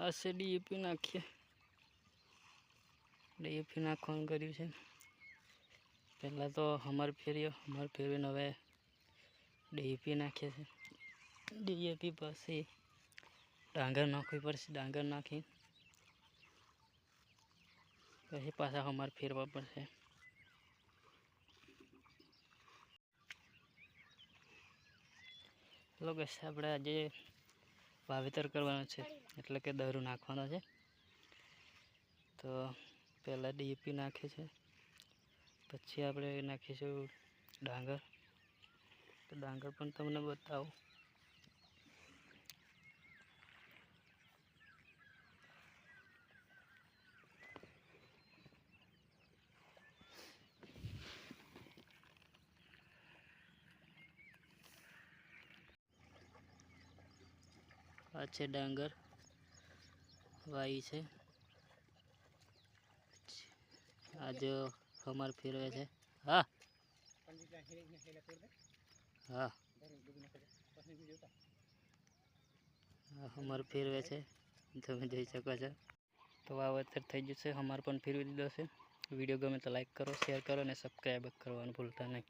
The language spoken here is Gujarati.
આ છે ડીએપી નાખીએ. ડીએપી નાખવાનું કર્યું છે પહેલાં તો હમર ફેર્યો હમર ફેરવીને હવે ડીએપી નાખીએ છે. ડીએપી પછી ડાંગર નાખવી પડશે, ડાંગર નાખી પછી પાછા હમર ફેરવા પડશે. ચલો કે આપણે આજે વાવેતર કરવાનું છે. એટલે કે દરું નાખવાનો છે. તો પહેલાં ડીએપી નાખે છે. પછી આપણે નાખીશું ડાંગર. તો ડાંગર પણ તમને બતાવું. આ છે ડાંગર. વાઈ છે. આ જો હમર ફેરવે છે. હા. હા. હમર ફેરવે છે. તમે જોઈ શકો છો. તો વાવેતર થઈ છે હમાર પણ ફેરવી દીધો છે. વીડિયો ગમે તો લાઈક કરો શેર કરો અને સબસ્ક્રાઈબ કરવાનું ભૂલતા નહીં.